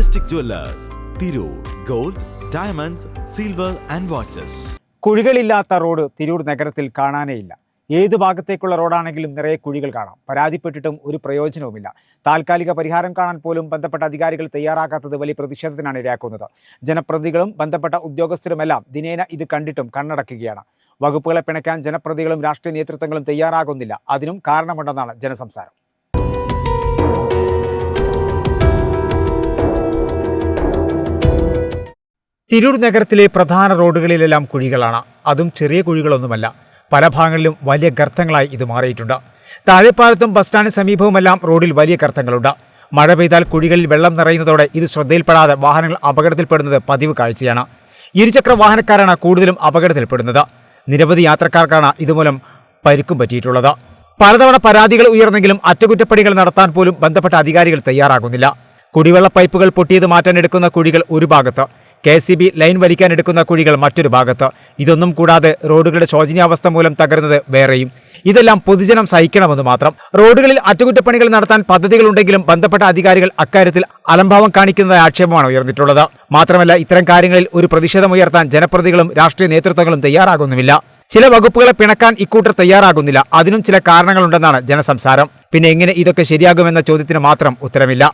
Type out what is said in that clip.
Majestic Jewellers Tirur gold diamonds silver and watches കുഴികളില്ലാത്ത road Tirur നഗരത്തിൽ കാണാനേയില്ല. ഏത് ഭാഗത്തേക്കുള്ള റോഡാണെങ്കിലും നിറയെ കുഴികൾ കാണാം. പരാതിപ്പെട്ടിട്ടും ഒരു പ്രയോജനവുമില്ല. താൽക്കാലിക പരിഹാരം കാണാൻ പോലും ബന്ധപ്പെട്ട അധികാരികൾ തയ്യാറാക്കാത്തത് വലിയ പ്രതിഷേധത്തിനാണ് ഇടയാക്കുന്നത് ജനപ്രതികളും ബന്ധപ്പെട്ട ഉദ്യോഗസ്ഥരുമെല്ലാം ദിനേന ഇത് കണ്ടിട്ടും കണ്ണടക്കുകയാണ്. വകുപ്പുകളെ പിണക്കാൻ ജനപ്രതികളും രാഷ്ട്രീയ നേതൃത്വങ്ങളും തയ്യാറാകുന്നില്ല. അതിനും കാരണമുണ്ടെന്നാണ് ജനസംസാരം. തിരൂർ നഗരത്തിലെ പ്രധാന റോഡുകളിലെല്ലാം കുഴികളാണ്. അതും ചെറിയ കുഴികളൊന്നുമല്ല. പല ഭാഗങ്ങളിലും വലിയ ഗർത്തങ്ങളായി ഇത് മാറിയിട്ടുണ്ട്. താഴെപ്പാലത്തും ബസ് സ്റ്റാൻഡ് സമീപവുമെല്ലാം റോഡിൽ വലിയ ഗർത്തങ്ങളുണ്ട്. മഴ പെയ്താൽ കുഴികളിൽ വെള്ളം നിറയുന്നതോടെ ഇത് ശ്രദ്ധയിൽപ്പെടാതെ വാഹനങ്ങൾ അപകടത്തിൽപ്പെടുന്നത് പതിവ് കാഴ്ചയാണ്. ഇരുചക്ര വാഹനക്കാരാണ് കൂടുതലും അപകടത്തിൽപ്പെടുന്നത്. നിരവധി യാത്രക്കാർക്കാണ് ഇതുമൂലം പരിക്കും പറ്റിയിട്ടുള്ളത്. പലതവണ പരാതികൾ ഉയർന്നെങ്കിലും അറ്റകുറ്റപ്പണികൾ നടത്താൻ പോലും ബന്ധപ്പെട്ട അധികാരികൾ തയ്യാറാകുന്നില്ല. കുടിവെള്ള പൈപ്പുകൾ പൊട്ടിയത് മാറ്റാൻ എടുക്കുന്ന കുഴികൾ ഒരു ഭാഗത്ത് കെ സി ബി ലൈൻ വലിക്കാൻ എടുക്കുന്ന കുഴികൾ മറ്റൊരു ഭാഗത്ത്. ഇതൊന്നും കൂടാതെ റോഡുകളുടെ ശോചനീയാവസ്ഥ മൂലം തകരുന്നത് വേറെയും. ഇതെല്ലാം പൊതുജനം സഹിക്കണമെന്ന് മാത്രം. റോഡുകളിൽ അറ്റകുറ്റപ്പണികൾ നടത്താൻ പദ്ധതികളുണ്ടെങ്കിലും ബന്ധപ്പെട്ട അധികാരികൾ അക്കാര്യത്തിൽ അലംഭാവം കാണിക്കുന്നതായ ആക്ഷേപമാണ് ഉയർന്നിട്ടുള്ളത്. മാത്രമല്ല ഇത്തരം കാര്യങ്ങളിൽ ഒരു പ്രതിഷേധമുയർത്താൻ ജനപ്രതികളും രാഷ്ട്രീയ നേതൃത്വങ്ങളും തയ്യാറാകുന്നുമില്ല. ചില വകുപ്പുകളെ പിണക്കാൻ ഇക്കൂട്ടർ തയ്യാറാകുന്നില്ല. അതിനും ചില കാരണങ്ങളുണ്ടെന്നാണ് ജനസംസാരം. പിന്നെ എങ്ങനെ ഇതൊക്കെ ശരിയാകുമെന്ന ചോദ്യത്തിന് മാത്രം ഉത്തരമില്ല.